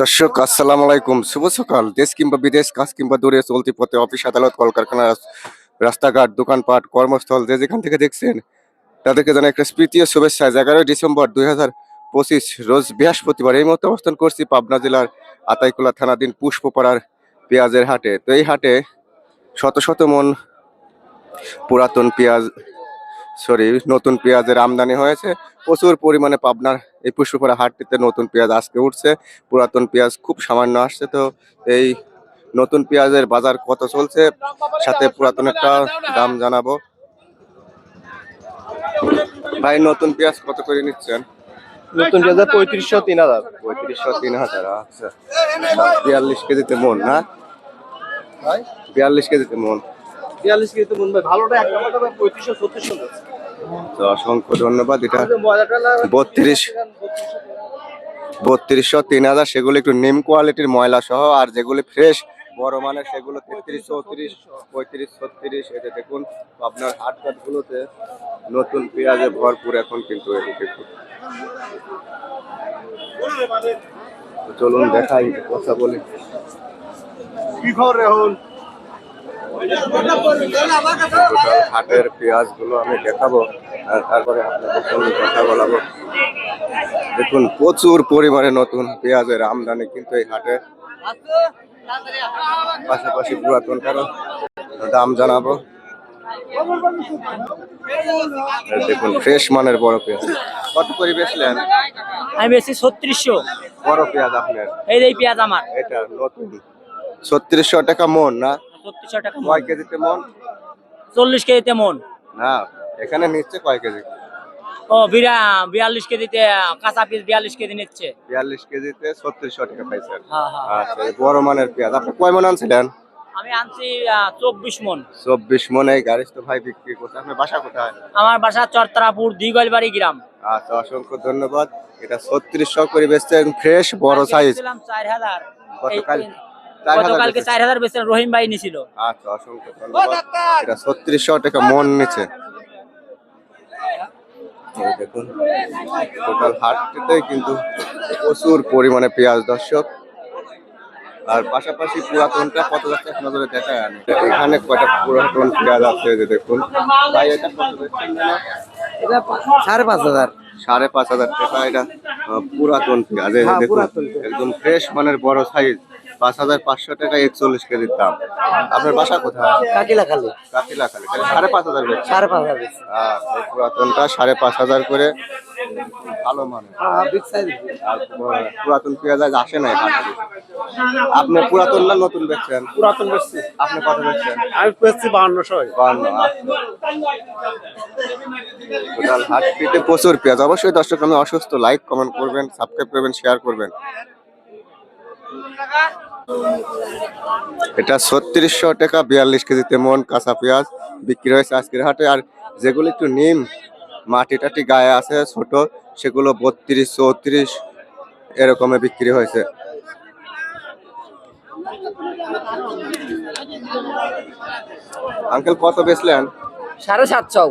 দর্শক, আসসালামু আলাইকুম। শুভ সকাল। দেশ কিংবা বিদেশ, কাজ কিংবা দূরে চলতি পথে অফিস, আদালত কলকারখানা রাস্তাঘাট, দোকানপাট, কর্মস্থল যে যেখান থেকে দেখছেন, তাদেরকে জানাই একটা স্মৃতি ও শুভেচ্ছা। এগারোই ডিসেম্বর দুই হাজার পঁচিশ, রোজ বৃহস্পতিবার এই মুহূর্তে অবস্থান করছি পাবনা জেলার আতাইকুলা থানাধীন পুষ্পপাড়ার পেঁয়াজের হাটে। তো এই হাটে শত শত মন পুরাতন পেঁয়াজ সরি নতুন পেঁয়াজের আমদানি হয়েছে। প্রচুর পরিমাণে পাবনার এই পুষ্পপাড়া হাটটিতে নতুন পেঁয়াজ আজকে উঠছে। পুরাতন পেঁয়াজ খুব সামান্য আসছে তো এই নতুন পেঁয়াজের বাজার কত চলছে সাথে পুরাতন একটা দাম জানাব। ভাই নতুন পেঁয়াজ কত করে নিচ্ছেন? নতুন পেঁয়াজ পঁয়ত্রিশশো তিন হাজার। পঁয়ত্রিশশো তিন হাজার আচ্ছা। বিয়াল্লিশ কেজিতে মন না? বিয়াল্লিশ কেজিতে মন। বিয়াল্লিশ কেজি তো মন ভাই ভালোটা এক নাম্বারটা ভাই পঁয়ত্রিশশো ছত্রিশশো তো অসংখ্য ধন্যবাদ। এটা বত্রিশ বত্রিশশো তিন হাজার সেগুলো একটু নিম কোয়ালিটির ময়লা সহ আর যেগুলি ফ্রেশ বড় মানের সেগুলো তেত্রিশ চৌত্রিশ পঁয়ত্রিশ ছত্রিশ। এটা দেখুন আপনার হাটঘাট গুলোতে নতুন পেঁয়াজে ভরপুর এখন কিন্তু এটি দেখুন চলুন দেখাই কথা বলি। কি খবর এখন টোটাল হাটের পেঁয়াজগুলো আমি দেখাবো আর তারপরে আপনাদের সঙ্গে কথা বলাবো। দেখুন প্রচুর পরিমাণে নতুন পেঁয়াজের আমদানি কিন্তু এই হাটে। পাশাপাশি পুরাতন কারও দাম জানাব। দেখুন ফ্রেশ মানের বড় পেঁয়াজ। কত করে বেচলেন? আমি বেশি ছত্রিশশো। বড় পেঁয়াজ আপনার? এই পেঁয়াজ আমার। এটা নতুন। ছত্রিশশো টাকা মন না? ছত্রিশশো টাকা। কয় কেজিতে মন? চল্লিশ কেজিতে মন। না এখানে নিচ্ছে কয় কেজি? ও বিরা বিয়াল্লিশ কেজিতে কাঁচা পিস বিয়াল্লিশ কেজি নিচ্ছে। বিয়াল্লিশ কেজিতে ছত্রিশশো টাকা পাইছেন হ্যাঁ হ্যাঁ। আচ্ছা বড় মানের পেঁয়াজ আপনি কয় মন আনছিলেন? আমি আনছি চব্বিশ মন। চব্বিশ মনে এই গাড়ি তো ভাই বিক্রি করছে। আপনার বাসা কোথায়? আমার বাসা চরতরাপুর দিগলবাড়ি গ্রাম। আচ্ছা অসংখ্য ধন্যবাদ। এটা ছত্রিশশো করে বেচছেন ফ্রেশ বড় সাইজ চার হাজার। গতকাল গতকালকে চার হাজার রহিম ভাই নিছিল। আচ্ছা অসংখ্য ধন্যবাদ। এটা ছত্রিশশো টাকা মন নিচে দেখুন টোটাল হাটটিতে কিন্তু প্রচুর পরিমাণে পেঁয়াজ দর্শক। আর পাশাপাশি পুরাতনটা কত যাচ্ছে এক নজরে দেখায় এখানে কয়টা পুরাতন পেঁয়াজ আছে যে দেখুন। ভাই এটা কত সাড়ে পাঁচ হাজার। সাড়ে পাঁচ হাজার টাকা এটা পুরাতন পেঁয়াজ। হ্যাঁ, দেখুন পুরাতন পেঁয়াজ। একদম ফ্রেশ মানের বড় সাইজ পাঁচ হাজার পাঁচশো টাকা একচল্লিশ কেজির দাম। আপনার বাসা কোথায়? কাকিলা খালি কাকিলা খালি তাহলে সাড়ে পাঁচ হাজার সাড়ে পাঁচ হাজার পুরাতনটা সাড়ে পাঁচ হাজার করে। ভালো মানে আর পুরাতন পেঁয়াজ আজ আসে নাই আপনি পুরাতন না নতুন বেচছেন? পুরাতন বেশি আপনি কত বেচছেন? আমি বাহান্নশো। বাহান্ন, আচ্ছা। প্রচুর পেঁয়াজ। অবশ্যই দর্শক আমি অসুস্থ। লাইক কমেন্ট করবেন সাবস্ক্রাইব করবেন শেয়ার করবেন। এটা ছত্রিশশো টাকা বিয়াল্লিশ কেজিতে মন কাঁচা পেঁয়াজ বিক্রি হয়েছে আজকের হাটে। আর যেগুলো একটু নিম মাটি টাটি গায়ে আছে ছোট সেগুলো বত্রিশ চৌত্রিশ এরকমে বিক্রি হয়েছে। আঙ্কেল কত বেচলেন? সাড়ে সাতশো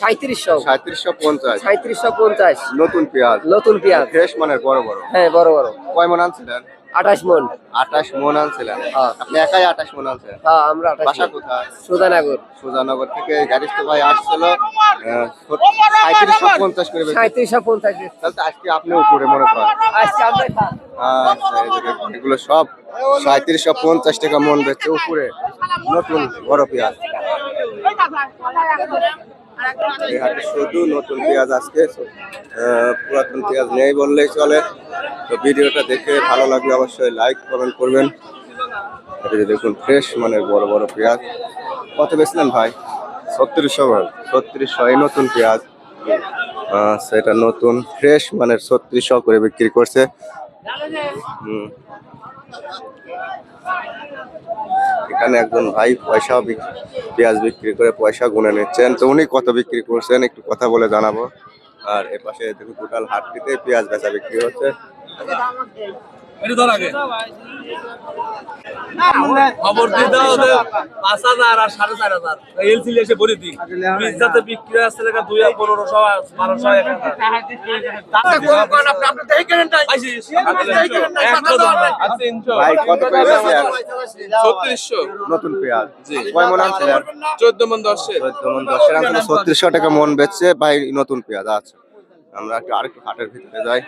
সাঁত্রিশশো সাঁত্রিশশো পঞ্চাশ। সাঁত্রিশশো পঞ্চাশ। নতুন পেঁয়াজ। নতুন পেঁয়াজ। ফ্রেশ মানের বড় বড়। হ্যাঁ বড় বড়। কয় মন আনছিলেন? আঠাশ মন। আঠাশ মন আনছিলেন? হ্যাঁ। আপনি একাই আঠাশ মন আনছেন? হ্যাঁ আমরা বাসা কোথায়? সুধানগর। সুজানগর থেকে গাড়িস্ত ভাই আসছিল সাঁত্রিশশো পঞ্চাশ করে। সাঁত্রিশশো পঞ্চাশ তাহলে তো আজকে আপনি উপরে মনে করেন। আজকে আমরা আচ্ছা এগুলো সব সাঁত্রিশশো পঞ্চাশ টাকা মন বেচছে উপরে। নতুন বড় পেঁয়াজ। এই হাটে শুধু নতুন পেঁয়াজ আজকে পুরাতন পেঁয়াজ নেই বললেই চলে। তো ভিডিওটা দেখে ভালো লাগলে অবশ্যই লাইক কমেন্ট করবেন। যে দেখুন ফ্রেশ মানে বড় বড় পেঁয়াজ। কত বেচলেন ভাই? ছত্রিশশো ভাই। ছত্রিশশো এই নতুন পেঁয়াজ। আহ, সেটা নতুন ফ্রেশ মানে ছত্রিশশো করে বিক্রি করছে। হুম। এখানে একজন ভাই পয়সা পেঁয়াজ বিক্রি করে পয়সা গুনে নিচ্ছেন। তো উনি কত বিক্রি করছেন একটু কথা বলে জানাব। আর এ পাশে দেখুন, টোটাল হাটটিতে পেঁয়াজ বেচা বিক্রি হচ্ছে। খবর পাঁচ হাজার আর সাড়ে চার হাজার। এসে দিই। বিক্রি আসছে লেখা দুই পনেরোশো বারোশো এক? ছত্রিশশো। মন আনছিলেন চোদ্দ মন দশের। চোদ্দ মন দশের। ছত্রিশশো টাকা মন বেচছে। ভাই নতুন পেঁয়াজ আচ্ছা। আমরা একটু আরেকটু হাটের ভিতরে যাই।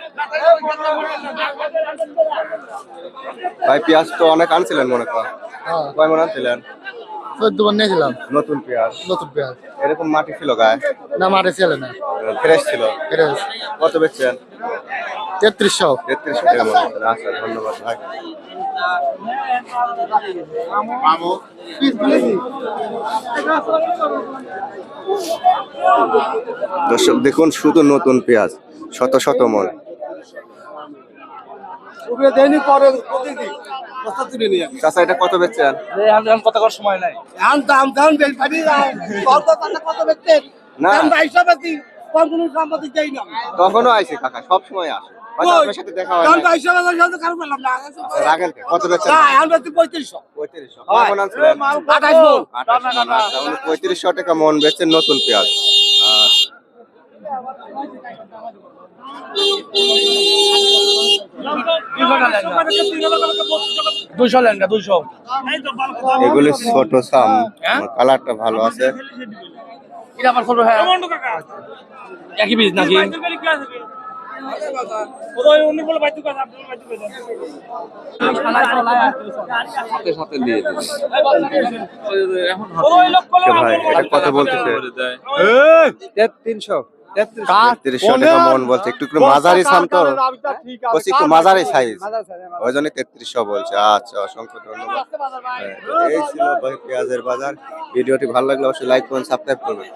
ভাই পেঁয়াজ তো অনেক আনছিলেন মনে কর। কয় মন আনছিলেন? চোদ্দ বার নিয়েছিলাম। নতুন পেঁয়াজ। নতুন পেঁয়াজ। এরকম মাটি ছিল গায়ে? না ছিল না। ফ্রেশ ছিল? ফেরেস কত বেচছেন? তেত্রিশশো। তেত্রিশশো টাকা মন আচ্ছা ধন্যবাদ ভাই। দর্শক দেখুন শুধু নতুন পেঁয়াজ শত শত মন। দেয়নি পরে প্রতিদিন বস্তা তুলে নিয়ে। চাচা এটা কত বেচছেন? কত কর সময় নাই? আম দাম দাম বেশ ভাবি কত কত কত বেচতে না। দাম বাইশো বেচি কোন কোন সম্পত্তি দেই না। তখনও আইছে কাকা সব সময় আসে। হয় পঁয়ত্রিশশো। টাকা মন বেচছেন নতুন পেঁয়াজ। এগুলি ছোট সাম। কালারটা ভালো আছে। হ্যাঁ একই বীজ নাকি? মন বলছে একটু মাঝারি একটু মাঝারি সাইজ ওই জন্য তেত্রিশশো বলছে আচ্ছা পেঁয়াজের বাজার। ভিডিওটি ভালো লাগলে অবশ্যই লাইক করুন সাবস্ক্রাইব করবেন